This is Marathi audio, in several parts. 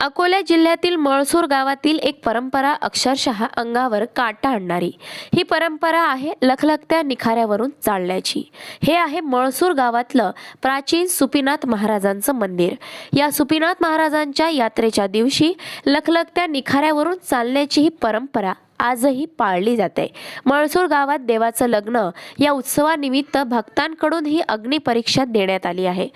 अकोला जिल्ह्यातील मळसूर गावातील एक परंपरा अक्षरशः अंगावर काटा आणणारी. ही परंपरा आहे लखलखत्या निखाऱ्यावरून चालण्याची हे आहे मळसूर गावातलं प्राचीन सुपीनाथ महाराजांचं मंदिर. या सुपीनाथ महाराजांच्या यात्रेच्या दिवशी लखलखत्या निखाऱ्यावरून चालण्याची ही परंपरा आजही पाळली जाते. मळसूर गावात देवाचं लग्न या उत्सवानिमित्त भक्तांकडून ही अग्निपरीक्षा देण्यात आली आहे.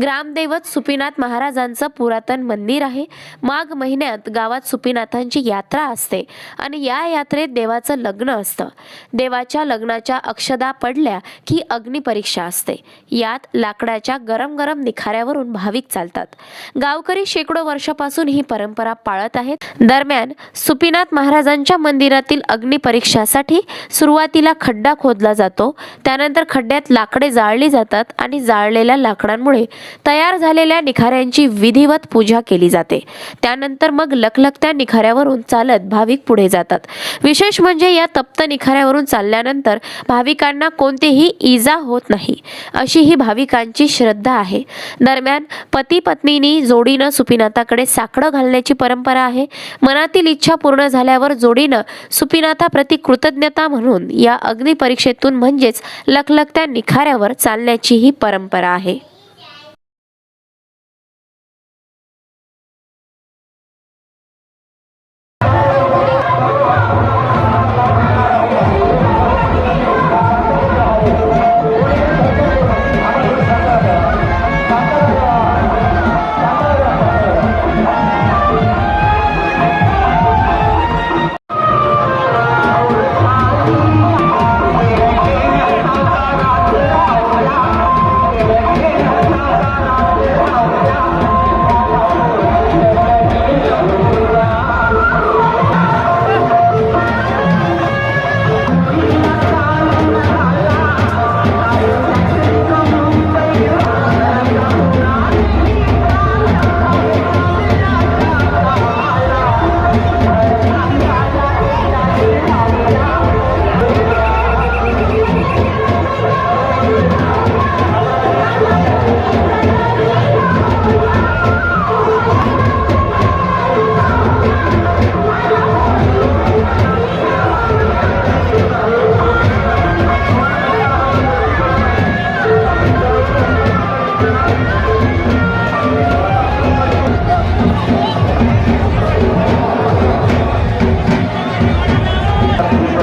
ग्रामदैवत सुपीनाथ महाराजांचं पुरातन मंदिर आहे. माघ महिन्यात गावात सुपीनाथांची यात्रा असते आणि या यात्रेत देवाचं लग्न असतं. देवाच्या लग्नाच्या अक्षदा पडल्या की अग्निपरीक्षा असते. यात लाकडाच्या गरम गरम निखाऱ्यावरून भाविक चालतात. गावकरी शेकडो वर्षापासून ही परंपरा पाळत आहेत. दरम्यान सुपीनाथ महाराजांच्या मंदिरातील अग्निपरीक्षासाठी सुरुवातीला खड्डा खोदला जातो. त्यानंतर खड्ड्यात लाकडे जाळली जातात आणि जाळलेल्या लाकडांमुळे तयार झालेल्या निखाऱ्यांची विधिवत पूजा केली जाते. त्यानंतर मग लखलखत्या निखाऱ्यावरून चालत भाविक पुढे जातात. विशेष म्हणजे या तप्त निखाऱ्यावरून चालल्यानंतर भाविकांना कोणतीही इजा होत नाही अशी ही भाविकांची श्रद्धा आहे. दरम्यान पती पत्नीनी जोडीनं सुपीनाथाकडे साकडं घालण्याची परंपरा आहे. मनातील इच्छा पूर्ण झाल्यावर जोडीनं सुपिनाथाप्रती कृतज्ञता म्हणून या अग्निपरीक्षेतून म्हणजेच लखलखत्या निखाऱ्यावर चालण्याची ही परंपरा आहे.